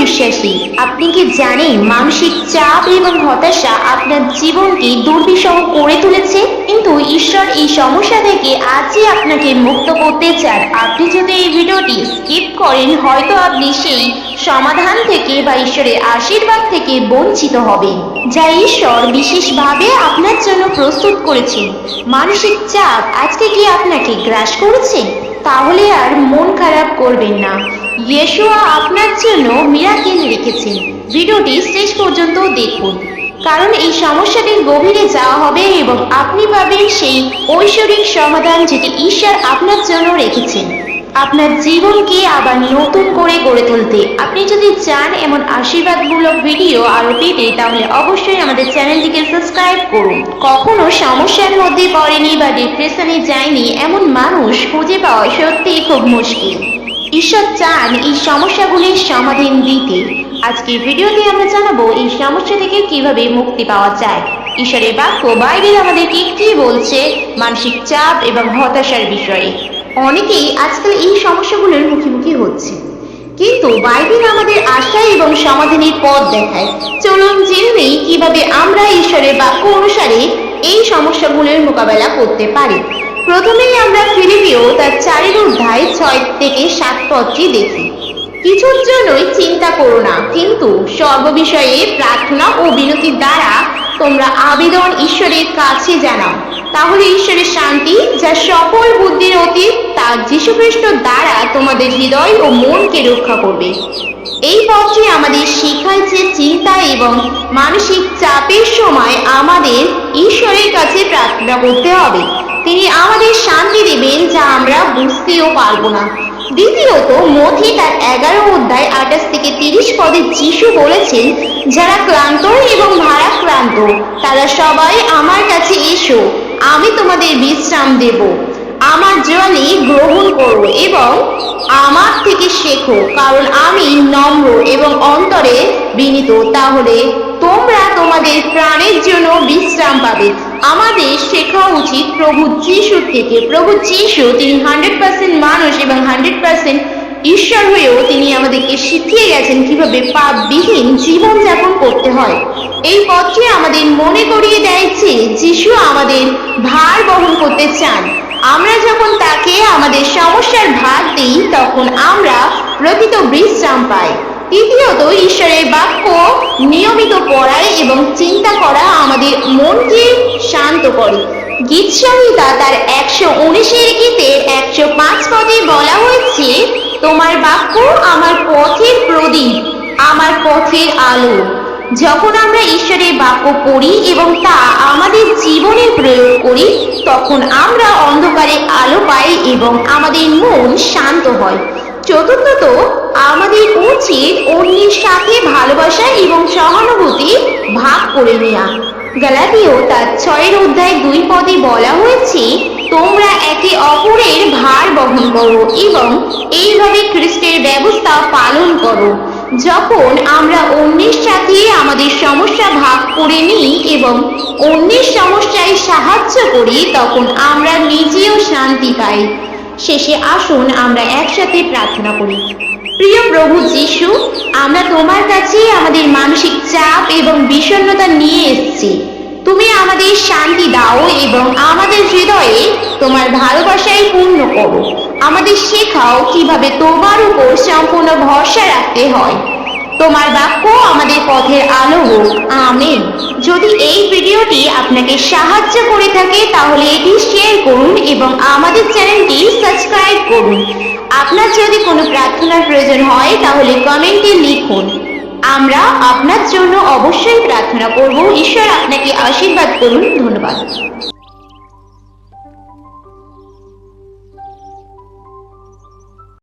বিশ্বাসী আপনি কি জানেন মানসিক চাপ এবং হতাশা আপনার জীবনকে দুর্বিষহ করে তুলেছে? কিন্তু ঈশ্বর এই সমস্যা থেকে আজই আপনাকে মুক্ত করতে চান। আপনি যদি এই ভিডিওটি স্কিপ করেন, হয়তো আপনি সেই সমাধান থেকে বা ঈশ্বরের আশীর্বাদ থেকে বঞ্চিত হবেন, যা ঈশ্বর বিশেষভাবে আপনার জন্য প্রস্তুত করেছেন মানসিক চাপ আজকে কি আপনাকে গ্রাস করেছে? তাহলে আর মন খারাপ করবেন না। ইয়েশোয়া আপনার জন্য মিরাকেল রেখেছেন ভিডিওটি শেষ পর্যন্ত দেখুন। কারণ এই সমস্যাটির গভীরে যাওয়া হবে এবং আপনি পাবেন সেই ঐশ্বরিক সমাধান যেটি ঈশ্বর আপনার জন্য রেখেছেন। আপনার জীবনকে আবার নতুন করে গড়ে তুলতে। আপনি যদি চান এমন আশীর্বাদমূলক ভিডিও আরও পেতে, তাহলে অবশ্যই আমাদের চ্যানেলটিকে সাবস্ক্রাইব করুন। কখনো সমস্যার মধ্যে পড়েনি বা ডিপ্রেশনে যায়নি, এমন মানুষ খুঁজে পাওয়া সত্যিই খুব মুশকিল। ঈশ্বর চান এই সমস্যাগুলির সমাধান দিতে। আজকের ভিডিওতে আমরা জানাব এই সমস্যা থেকে কীভাবে মুক্তি পাওয়া যায়। ঈশ্বরের বাক্য বাইরে আমাদেরকে কি বলছে? মানসিক চাপ এবং হতাশার বিষয়ে। অনেকেই আজকাল এই সমস্যাগুলোর মুখোমুখি হচ্ছে। কিন্তু বাইবেল আমাদের আশা এবং সমাধানের পথ দেখায়। চলুন জেনে নেই কীভাবে আমরা ঈশ্বরের বাক্য অনুসারে এই সমস্যাগুলোর মোকাবেলা করতে পারি। প্রথমেই আমরা ফিলিপিও তার চারের অধ্যায় ছয় থেকে সাত পদটি দেখি। কিছুর জন্যই চিন্তা করো না, কিন্তু সর্ববিষয়ে প্রার্থনা ও বিনতির দ্বারা তোমরা আবেদন ঈশ্বরের কাছে জানাও। তাহলে ঈশ্বরের শান্তি, যা সকল বুদ্ধির অতীত তা যীশুখ্রিস্ট দ্বারা তোমাদের হৃদয় ও মনকে রক্ষা করবে। এই পথটি আমাদের শেখায় যে চিন্তা এবং মানসিক চাপের সময় আমাদের ঈশ্বরের কাছে প্রার্থনা করতে হবে। তিনি আমাদের শান্তি দেবেন যা আমরা বুঝতেও পারব না। দ্বিতীয়ত মথি তার এগারো অধ্যায় আঠাশ থেকে তিরিশ পদে যিশু বলেছেন, যারা ক্লান্ত এবং ভারাক্রান্ত, তারা সবাই আমার কাছে এসো, আমি তোমাদের বিশ্রাম দেব। আমার জলে গ্রহণ করো এবং আমার থেকে শেখো, কারণ আমি নম্র এবং অন্তরে বিনীত। তাহলে তোমরা তোমাদের প্রাণের জন্য বিশ্রাম পাবে। আমাদের শেখা উচিত প্রভু যিশুর থেকে। প্রভু যিশু, তিনি হান্ড্রেড পার্সেন্ট মানুষ এবং হান্ড্রেড পার্সেন্ট ঈশ্বর হয়েও তিনি আমাদেরকে শিখিয়ে গেছেন কীভাবে পাপবিহীন জীবন যাপন করতে হয়। এই পথটি আমাদের মনে করিয়ে দেয় যে যিশু আমাদের ভার বহন করতে চান। আমরা যখন তাকে আমাদের সমস্যার ভাগ দিই, তখন আমরা প্রকৃত বিশ্রাম পাই। তৃতীয়ত, ঈশ্বরের বাক্য নিয়মিত পড়ায় এবং চিন্তা করা আমাদের মনকে শান্ত করে। গীত সংহিতা তার একশো উনিশের গীতের একশো পাঁচ পদে বলা হয়েছে, তোমার বাক্য আমার পথের প্রদীপ, আমার পথের আলো। যখন আমরা ঈশ্বরের বাক্য পড়ি এবং তা আমাদের জীবনে প্রয়োগ করি, তখন আমরা অন্ধকারে আলো পাই এবং আমাদের মন শান্ত হয়। চতুর্থত, আমাদের উচিত অন্যের সাথে ভালোবাসা এবং সহানুভূতি ভাগ করে নেওয়া গালাতীয় তার ছয়ের অধ্যায় দুই পদে বলা হয়েছে, তোমরা একে অপরের ভার বহন করো এবং এইভাবে খ্রিস্টের ব্যবস্থা পালন করো। যখন আমরা অন্যের সাথে আমাদের সমস্যা ভাগ করে নিই এবং অন্যের সমস্যায় সাহায্য করি, তখন আমরা নিজেও শান্তি পাই। শেষে আসুন আমরা একসাথে প্রার্থনা করি। প্রিয় প্রভু যিশু, আমরা তোমার কাছে আমাদের মানসিক চাপ এবং বিষণ্ণতা নিয়ে এসেছি। তুমি আমাদের শান্তি দাও এবং আমাদের হৃদয়ে তোমার ভালোবাসায় পূর্ণ করো। আমাদের শেখাও কীভাবে তোমার উপর সম্পূর্ণ ভরসা রাখতে হয়। তোমার বাক্য আমাদের পথের আলো হোক। আমেন। যদি এই ভিডিওটি আপনাকে সাহায্য করে থাকে, তাহলে এটি শেয়ার করুন এবং আমাদের চ্যানেলটি সাবস্ক্রাইব করুন। আপনার যদি কোনো প্রার্থনার প্রয়োজন হয়, তাহলে কমেন্টে লিখুন। আমরা আপনার জন্য অবশ্যই প্রার্থনা করব। ঈশ্বর আপনাকে আশীর্বাদ করুন। ধন্যবাদ।